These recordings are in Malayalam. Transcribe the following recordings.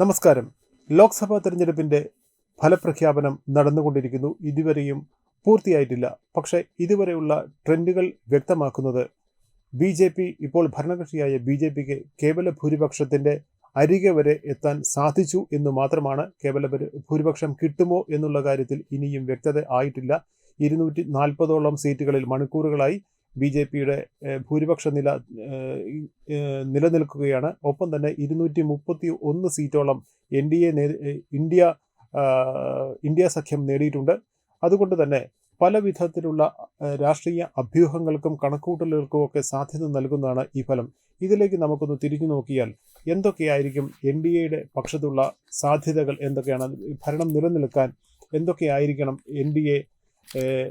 നമസ്കാരം. ലോക്സഭാ തെരഞ്ഞെടുപ്പിന്റെ ഫലപ്രഖ്യാപനം നടന്നുകൊണ്ടിരിക്കുന്നു. ഇതുവരെയും പൂർത്തിയായിട്ടില്ല. പക്ഷേ ഇതുവരെയുള്ള ട്രെൻഡുകൾ വ്യക്തമാക്കുന്നത് ബി ജെ പി ഇപ്പോൾ ഭരണകക്ഷിയായ ബി ജെ പിക്ക് കേവല ഭൂരിപക്ഷത്തിന്റെ അരികെ വരെ എത്താൻ സാധിച്ചു എന്ന് മാത്രമാണ് കേവല ഭൂരിപക്ഷം കിട്ടുമോ എന്നുള്ള കാര്യത്തിൽ ഇനിയും വ്യക്തത ആയിട്ടില്ല. ഇരുന്നൂറ്റി നാൽപ്പതോളം സീറ്റുകളിൽ മണിക്കൂറുകളായി ബി ജെ പിയുടെ ഭൂരിപക്ഷ നില നിലനിൽക്കുകയാണ്. ഒപ്പം തന്നെ ഇരുന്നൂറ്റി മുപ്പത്തി ഒന്ന് സീറ്റോളം N D A India India സഖ്യം നേടിയിട്ടുണ്ട്. അതുകൊണ്ട് തന്നെ പല വിധത്തിലുള്ള രാഷ്ട്രീയ അഭ്യൂഹങ്ങൾക്കും കണക്കൂട്ടലുകൾക്കും ഒക്കെ സാധ്യത നൽകുന്നതാണ് ഈ ഫലം. ഇതിലേക്ക് നമുക്കൊന്ന് തിരിഞ്ഞു നോക്കിയാൽ എന്തൊക്കെയായിരിക്കും എൻ ഡി എയുടെ പക്ഷത്തുള്ള സാധ്യതകൾ എന്തൊക്കെയാണ്? ഭരണം നിലനിൽക്കാൻ എന്തൊക്കെയായിരിക്കണം എൻ ഡി എ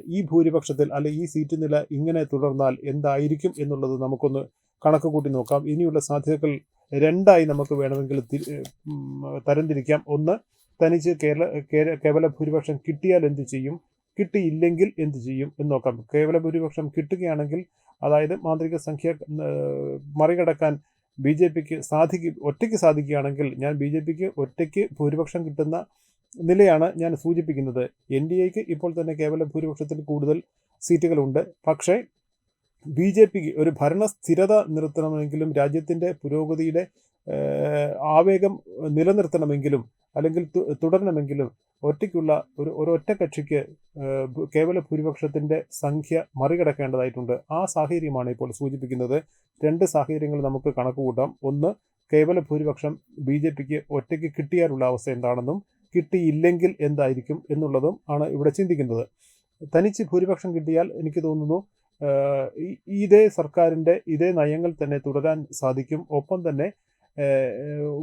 ഈ ഭൂരിപക്ഷത്തിൽ അല്ലെ ഈ സീറ്റ് നില ഇങ്ങനെ തുടർന്നാൽ എന്തായിരിക്കും എന്നുള്ളത് നമുക്കൊന്ന് കണക്ക് കൂട്ടി നോക്കാം. ഇനിയുള്ള സാധ്യതകൾ രണ്ടായി നമുക്ക് വേണമെങ്കിൽ തരംതിരിക്കാം. ഒന്ന് തനിച്ച് കേരള കേവല ഭൂരിപക്ഷം കിട്ടിയാൽ എന്ത് ചെയ്യും? കിട്ടിയില്ലെങ്കിൽ എന്ത് ചെയ്യും എന്ന് നോക്കാം. കേവല ഭൂരിപക്ഷം കിട്ടുകയാണെങ്കിൽ അതായത് മാന്ത്രിക സംഖ്യ മറികടക്കാൻ ബി ജെ പിക്ക് സാധിക്കും ഒറ്റയ്ക്ക് സാധിക്കുകയാണെങ്കിൽ ഞാൻ ബി ജെ പിക്ക് ഒറ്റയ്ക്ക് ഭൂരിപക്ഷം കിട്ടുന്ന നിലയാണ് ഞാൻ സൂചിപ്പിക്കുന്നത്. എൻ ഡി എക്ക് ഇപ്പോൾ തന്നെ കേവല ഭൂരിപക്ഷത്തിൽ കൂടുതൽ സീറ്റുകളുണ്ട്. പക്ഷേ ബി ജെ പിക്ക് ഒരു ഭരണ സ്ഥിരത നിർത്തണമെങ്കിലും രാജ്യത്തിന്റെ പുരോഗതിയുടെ ആവേഗം നിലനിർത്തണമെങ്കിലും അല്ലെങ്കിൽ തുടരണമെങ്കിലും ഒറ്റയ്ക്കുള്ള ഒരു ഒരൊറ്റ കക്ഷിക്ക് കേവല ഭൂരിപക്ഷത്തിന്റെ സംഖ്യ മറികടക്കേണ്ടതായിട്ടുണ്ട്. ആ സാഹചര്യമാണ് ഇപ്പോൾ സൂചിപ്പിക്കുന്നത്. രണ്ട് സാഹചര്യങ്ങൾ നമുക്ക് കണക്കുകൂട്ടാം. ഒന്ന് കേവല ഭൂരിപക്ഷം ബി ജെ പിക്ക് ഒറ്റയ്ക്ക് കിട്ടിയാലുള്ള അവസ്ഥ എന്താണെന്നും കിട്ടിയില്ലെങ്കിൽ എന്തായിരിക്കും എന്നുള്ളതും ആണ് ഇവിടെ ചിന്തിക്കുന്നത്. തനിച്ച് ഭൂരിപക്ഷം കിട്ടിയാൽ എനിക്ക് തോന്നുന്നു ഇതേ സർക്കാരിന്റെ ഇതേ നയങ്ങൾ തന്നെ തുടരാൻ സാധിക്കും. ഒപ്പം തന്നെ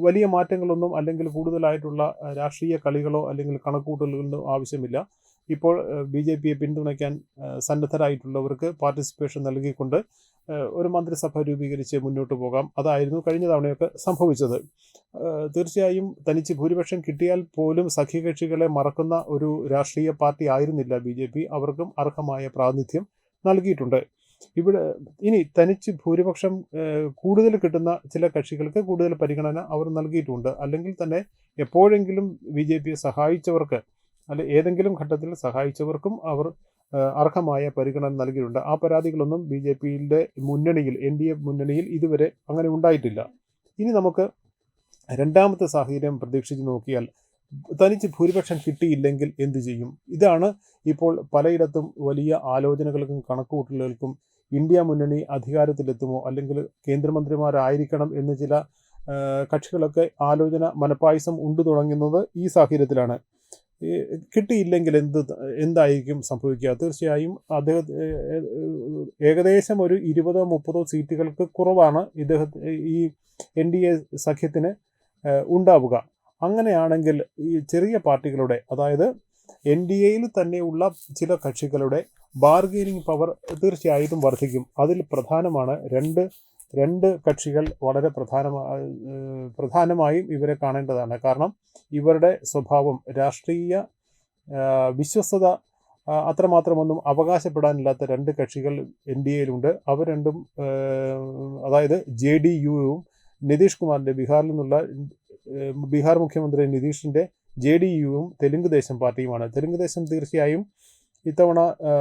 വലിയ മാറ്റങ്ങളൊന്നും അല്ലെങ്കിൽ കൂടുതലായിട്ടുള്ള രാഷ്ട്രീയ കളികളോ അല്ലെങ്കിൽ കണക്കൂട്ടലുകളോ ആവശ്യമില്ല. ഇപ്പോൾ ബി ജെ പിയെ പിന്തുണയ്ക്കാൻ സന്നദ്ധരായിട്ടുള്ളവർക്ക് പാർട്ടിസിപ്പേഷൻ നൽകിക്കൊണ്ട് ഒരു മന്ത്രിസഭ രൂപീകരിച്ച് മുന്നോട്ട് പോകാം. അതായിരുന്നു കഴിഞ്ഞ തവണയൊക്കെ സംഭവിച്ചത്. തീർച്ചയായും തനിച്ച് ഭൂരിപക്ഷം കിട്ടിയാൽ പോലും സഖ്യകക്ഷികളെ മറക്കുന്ന ഒരു രാഷ്ട്രീയ പാർട്ടി ആയിരുന്നില്ല ബി അവർക്കും അർഹമായ പ്രാതിനിധ്യം നൽകിയിട്ടുണ്ട്. ഇവിടെ ഇനി തനിച്ച് ഭൂരിപക്ഷം കൂടുതൽ കിട്ടുന്ന ചില കക്ഷികൾക്ക് കൂടുതൽ പരിഗണന അവർ നൽകിയിട്ടുണ്ട്. അല്ലെങ്കിൽ തന്നെ എപ്പോഴെങ്കിലും ബി ജെ പിയെ സഹായിച്ചവർക്ക് അല്ലെ ഏതെങ്കിലും ഘട്ടത്തിൽ സഹായിച്ചവർക്കും അവർ അർഹമായ പരിഗണന നൽകിയിട്ടുണ്ട്. ആ പരാതികളൊന്നും ബി ജെ പിയുടെ മുന്നണിയിൽ എൻ ഡി എ മുന്നണിയിൽ ഇതുവരെ അങ്ങനെ ഉണ്ടായിട്ടില്ല. ഇനി നമുക്ക് രണ്ടാമത്തെ സാഹചര്യം പ്രതീക്ഷിച്ച് നോക്കിയാൽ തനിച്ച് ഭൂരിപക്ഷം കിട്ടിയില്ലെങ്കിൽ എന്തു ചെയ്യും? ഇതാണ് ഇപ്പോൾ പലയിടത്തും വലിയ ആലോചനകൾക്കും കണക്കുകൂട്ടലുകൾക്കും ഇന്ത്യ മുന്നണി അധികാരത്തിലെത്തുമോ അല്ലെങ്കിൽ കേന്ദ്രമന്ത്രിമാരായിരിക്കണം എന്ന് ചില കക്ഷികളൊക്കെ ആലോചന മനപ്പായസം ഉണ്ടു തുടങ്ങുന്നത് ഈ സാഹചര്യത്തിലാണ്. കിട്ടിയില്ലെങ്കിൽ എന്ത് എന്തായിരിക്കും സംഭവിക്കുക? തീർച്ചയായും അദ്ദേഹം ഏകദേശം ഒരു ഇരുപതോ മുപ്പതോ സീറ്റുകൾക്ക് കുറവാണ് ഇദ്ദേഹത്തെ ഈ എൻ ഡി എ സഖ്യത്തിന് ഉണ്ടാവുക. അങ്ങനെയാണെങ്കിൽ ഈ ചെറിയ പാർട്ടികളുടെ അതായത് എൻ ഡി എയിൽ തന്നെയുള്ള ചില കക്ഷികളുടെ ബാർഗെയിനിങ് പവർ തീർച്ചയായിട്ടും വർദ്ധിക്കും. അതിൽ പ്രധാനമാണ് രണ്ട് രണ്ട് കക്ഷികൾ വളരെ പ്രധാനമായി പ്രധാനമായും ഇവരെ കാണേണ്ടതാണ്. കാരണം ഇവരുടെ സ്വഭാവം രാഷ്ട്രീയ വിശ്വസ്തത അത്രമാത്രമൊന്നും അവകാശപ്പെടാനില്ലാത്ത രണ്ട് കക്ഷികൾ എൻ ഡി എയിലുണ്ട്. അവർ രണ്ടും അതായത് ജെ ഡി യുവും നിതീഷ് കുമാറിന്റെ ബീഹാറിൽ നിന്നുള്ള ബീഹാർ മുഖ്യമന്ത്രി നിതീഷിന്റെ ജെ ഡി യുവും തെലുങ്ക് ദേശം പാർട്ടിയുമാണ്. തെലുങ്ക് ദേശം തീർച്ചയായും ഇത്തവണ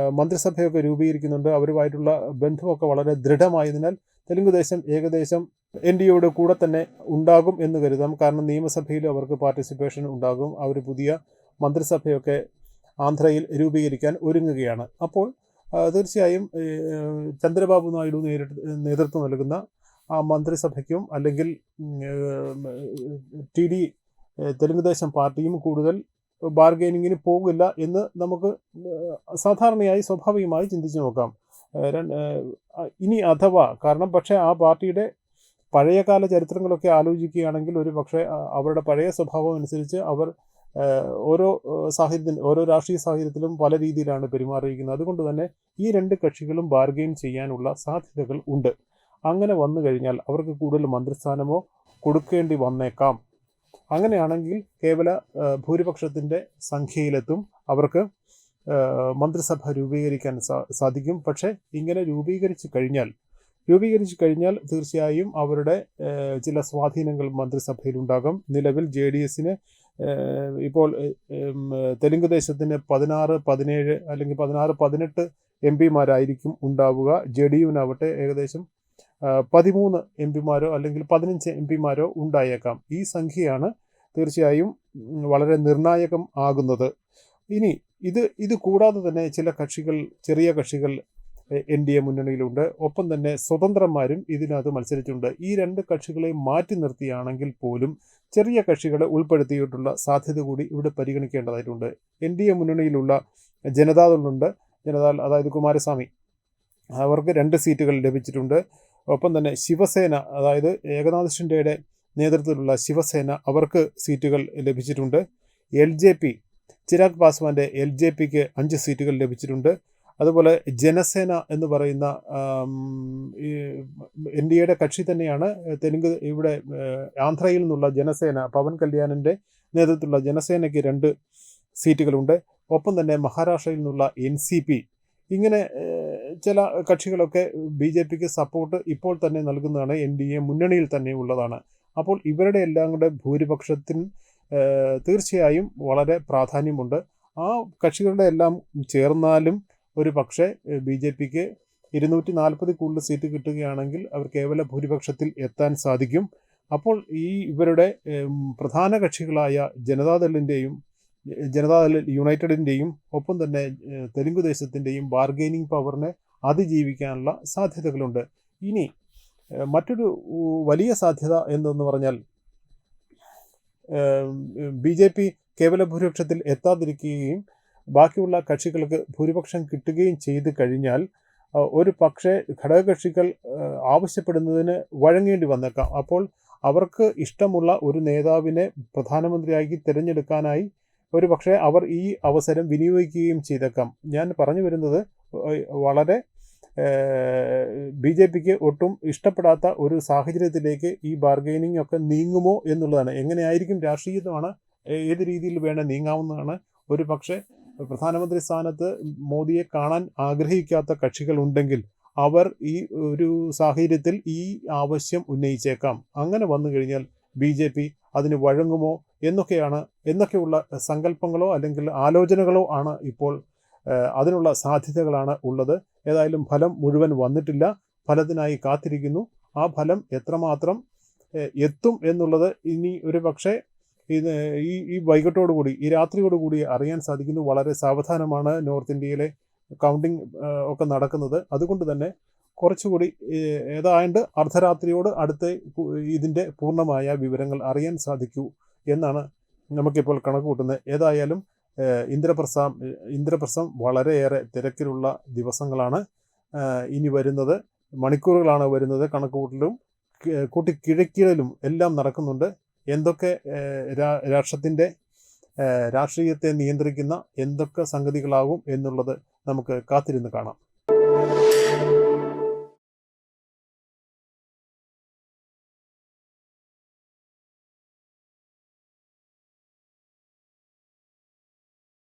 മന്ത്രിസഭയൊക്കെ രൂപീകരിക്കുന്നുണ്ട്. അവരുമായിട്ടുള്ള ബന്ധമൊക്കെ വളരെ ദൃഢമായതിനാൽ തെലുങ്ക് ദേശം ഏകദേശം എൻ ഡി എയുടെ കൂടെ തന്നെ ഉണ്ടാകും എന്ന് കരുതാം. കാരണം നിയമസഭയിൽ അവർക്ക് പാർട്ടിസിപ്പേഷൻ ഉണ്ടാകും. അവർ പുതിയ മന്ത്രിസഭയൊക്കെ ആന്ധ്രയിൽ രൂപീകരിക്കാൻ ഒരുങ്ങുകയാണ്. അപ്പോൾ തീർച്ചയായും ചന്ദ്രബാബു നായിഡു നേരിട്ട് നേതൃത്വം നൽകുന്ന ആ മന്ത്രിസഭയ്ക്കും അല്ലെങ്കിൽ ടി ഡി തെലുങ്കുദേശം പാർട്ടിയും കൂടുതൽ ബാർഗെയിനിങ്ങിന് പോകില്ല എന്ന് നമുക്ക് സാധാരണയായി സ്വാഭാവികമായി ചിന്തിച്ചു നോക്കാം. ഇനി അഥവാ കാരണം പക്ഷേ ആ പാർട്ടിയുടെ പഴയകാല ചരിത്രങ്ങളൊക്കെ ആലോചിക്കുകയാണെങ്കിൽ ഒരു പക്ഷേ അവരുടെ പഴയ സ്വഭാവം അനുസരിച്ച് അവർ ഓരോ സാഹചര്യത്തിൽ ഓരോ രാഷ്ട്രീയ സാഹചര്യത്തിലും പല രീതിയിലാണ് പെരുമാറിയിരിക്കുന്നത്. അതുകൊണ്ട് തന്നെ ഈ രണ്ട് കക്ഷികളും ബാർഗെയിൻ ചെയ്യാനുള്ള സാധ്യതകൾ ഉണ്ട്. അങ്ങനെ വന്നു കഴിഞ്ഞാൽ അവർക്ക് കൂടുതൽ മന്ത്രിസ്ഥാനമോ കൊടുക്കേണ്ടി വന്നേക്കാം. അങ്ങനെയാണെങ്കിൽ കേവല ഭൂരിപക്ഷത്തിന്റെ സംഖ്യയിലെത്തും അവർക്ക് മന്ത്രിസഭ രൂപീകരിക്കാൻ സാധിക്കും. പക്ഷേ ഇങ്ങനെ രൂപീകരിച്ചു കഴിഞ്ഞാൽ രൂപീകരിച്ചു കഴിഞ്ഞാൽ തീർച്ചയായും അവരുടെ ചില സ്വാധീനങ്ങൾ മന്ത്രിസഭയിൽ ഉണ്ടാകും നിലവിൽ ജെ ഡി എസിന് ഇപ്പോൾ തെലുങ്ക് ദേശത്തിന് പതിനാറ് പതിനേഴ് അല്ലെങ്കിൽ പതിനാറ് പതിനെട്ട് എം പിമാരായിരിക്കും ഉണ്ടാവുക. ജെ ഡി യുവിനാവട്ടെ ഏകദേശം പതിമൂന്ന് എം പിമാരോ അല്ലെങ്കിൽ പതിനഞ്ച് എം പിമാരോ ഉണ്ടായേക്കാം. ഈ സംഖ്യയാണ് തീർച്ചയായും വളരെ നിർണായകം ആകുന്നത്. ഇനി ഇത് ഇത് കൂടാതെ തന്നെ ചില കക്ഷികൾ ചെറിയ കക്ഷികൾ എൻ ഡി എ മുന്നണിയിലുണ്ട്. ഒപ്പം തന്നെ സ്വതന്ത്രന്മാരും ഇതിനകത്ത് മത്സരിച്ചിട്ടുണ്ട്. ഈ രണ്ട് കക്ഷികളെ മാറ്റി നിർത്തിയാണെങ്കിൽ പോലും ചെറിയ കക്ഷികളെ ഉൾപ്പെടുത്തിയിട്ടുള്ള സാധ്യത കൂടി ഇവിടെ പരിഗണിക്കേണ്ടതായിട്ടുണ്ട്. എൻ ഡി എ മുന്നണിയിലുള്ള ജനതാദളുണ്ട്. ജനതാദൾ അതായത് കുമാരസ്വാമി. അവർക്ക് രണ്ട് സീറ്റുകൾ ലഭിച്ചിട്ടുണ്ട്. ഒപ്പം തന്നെ ശിവസേന അതായത് ഏകനാഥ് ഷിൻഡെയുടെ നേതൃത്വത്തിലുള്ള ശിവസേന അവർക്ക് സീറ്റുകൾ ലഭിച്ചിട്ടുണ്ട്. എൽ ജെ പി ചിരാഗ് പാസ്വാന്റെ എൽ ജെ പിക്ക് അഞ്ച് സീറ്റുകൾ ലഭിച്ചിട്ടുണ്ട്. അതുപോലെ ജനസേന എന്ന് പറയുന്ന എൻ ഡി എയുടെ കക്ഷി തന്നെയാണ്. തെലുങ്ക് ഇവിടെ ആന്ധ്രയിൽ നിന്നുള്ള ജനസേന പവൻ കല്യാണിന്റെ നേതൃത്വത്തിലുള്ള ജനസേനയ്ക്ക് രണ്ട് സീറ്റുകളുണ്ട്. ഒപ്പം തന്നെ മഹാരാഷ്ട്രയിൽ നിന്നുള്ള എൻ സി പി. ഇങ്ങനെ ചില കക്ഷികളൊക്കെ ബി ജെ പിക്ക് സപ്പോർട്ട് ഇപ്പോൾ തന്നെ നൽകുന്നതാണ് എൻ ഡി എ മുന്നണിയിൽ തന്നെ ഉള്ളതാണ്. അപ്പോൾ ഇവരുടെ എല്ലാം കൂടെ ഭൂരിപക്ഷത്തിന് തീർച്ചയായും വളരെ പ്രാധാന്യമുണ്ട്. ആ കക്ഷികളുടെ എല്ലാം ചേർന്നാലും ഒരു പക്ഷേ ബി ജെ പിക്ക് ഇരുന്നൂറ്റി നാൽപ്പത് കൂടുതൽ സീറ്റ് കിട്ടുകയാണെങ്കിൽ അവർ കേവല ഭൂരിപക്ഷത്തിൽ എത്താൻ സാധിക്കും. അപ്പോൾ ഈ ഇവരുടെ പ്രധാന കക്ഷികളായ ജനതാദളിന്റെയും ജനതാദൾ യുണൈറ്റഡിന്റെയും ഒപ്പം തന്നെ തെലുങ്ക് ദേശത്തിന്റെയും ബാർഗെയിനിങ് പവറിനെ അതിജീവിക്കാനുള്ള സാധ്യതകളുണ്ട്. ഇനി മറ്റൊരു വലിയ സാധ്യത എന്തെന്ന് പറഞ്ഞാൽ ബി ജെ പി കേവല ഭൂരിപക്ഷത്തിൽ എത്താതിരിക്കുകയും ബാക്കിയുള്ള കക്ഷികൾക്ക് ഭൂരിപക്ഷം കിട്ടുകയും ചെയ്തു കഴിഞ്ഞാൽ ഒരു പക്ഷേ ഘടകകക്ഷികൾ ആവശ്യപ്പെടുന്നതിന് വഴങ്ങേണ്ടി വന്നേക്കാം. അപ്പോൾ അവർക്ക് ഇഷ്ടമുള്ള ഒരു നേതാവിനെ പ്രധാനമന്ത്രിയാക്കി തിരഞ്ഞെടുക്കാനായി ഒരു പക്ഷേ അവർ ഈ അവസരം വിനിയോഗിക്കുകയും ചെയ്തേക്കാം. ഞാൻ പറഞ്ഞു വരുന്നത് വളരെ ബി ജെ പിക്ക് ഒട്ടും ഇഷ്ടപ്പെടാത്ത ഒരു സാഹചര്യത്തിലേക്ക് ഈ ബാർഗൈനിങ് ഒക്കെ നീങ്ങുമോ എന്നുള്ളതാണ്. എങ്ങനെയായിരിക്കും രാഷ്ട്രീയമാണ് ഏത് രീതിയിൽ വേണേൽ നീങ്ങാവുന്നതാണ്. ഒരു പക്ഷേ പ്രധാനമന്ത്രി സ്ഥാനത്ത് മോദിയെ കാണാൻ ആഗ്രഹിക്കാത്ത കക്ഷികൾ ഉണ്ടെങ്കിൽ അവർ ഈ ഒരു സാഹചര്യത്തിൽ ഈ ആവശ്യം ഉന്നയിച്ചേക്കാം. അങ്ങനെ വന്നു കഴിഞ്ഞാൽ ബി ജെ പി അതിന് വഴങ്ങുമോ എന്നൊക്കെയാണ് എന്നൊക്കെയുള്ള സങ്കല്പങ്ങളോ അല്ലെങ്കിൽ ആലോചനകളോ ആണ് ഇപ്പോൾ അതിനുള്ള സാധ്യതകളാണ് ഉള്ളത്. ഏതായാലും ഫലം മുഴുവൻ വന്നിട്ടില്ല. ഫലത്തിനായി കാത്തിരിക്കുന്നു. ആ ഫലം എത്രമാത്രം എത്തും എന്നുള്ളത് ഇനി ഒരു പക്ഷേ ഇത് ഈ ഈ വൈകിട്ടോടുകൂടി ഈ രാത്രിയോടുകൂടി അറിയാൻ സാധിക്കുന്നു. വളരെ സാവധാനമാണ് നോർത്ത് ഇന്ത്യയിലെ കൗണ്ടിങ് ഒക്കെ നടക്കുന്നത്. അതുകൊണ്ട് തന്നെ കുറച്ചുകൂടി ഏതായണ്ട് അർദ്ധരാത്രിയോട് അടുത്ത് ഇതിന്റെ പൂർണമായ വിവരങ്ങൾ അറിയാൻ സാധിക്കൂ എന്നാണ് നമുക്കിപ്പോൾ കണക്ക് കൂട്ടുന്നത് ഏതായാലും ഏഹ്, ഇന്ദ്രപ്രസം ഇന്ദ്രപ്രസം വളരെയേറെ തിരക്കിലുള്ള ദിവസങ്ങളാണ് ഇനി വരുന്നത്. മണിക്കൂറുകളാണ് വരുന്നത് കണക്കുകൂട്ടലും. കൂട്ടി കിഴക്കിഴലും എല്ലാം നടക്കുന്നുണ്ട്. എന്തൊക്കെ രാഷ്ട്രത്തിന്റെ രാഷ്ട്രീയത്തെ നിയന്ത്രിക്കുന്ന എന്തൊക്കെ സംഗതികളാകും എന്നുള്ളത് നമുക്ക് കാത്തിരുന്ന് കാണാം.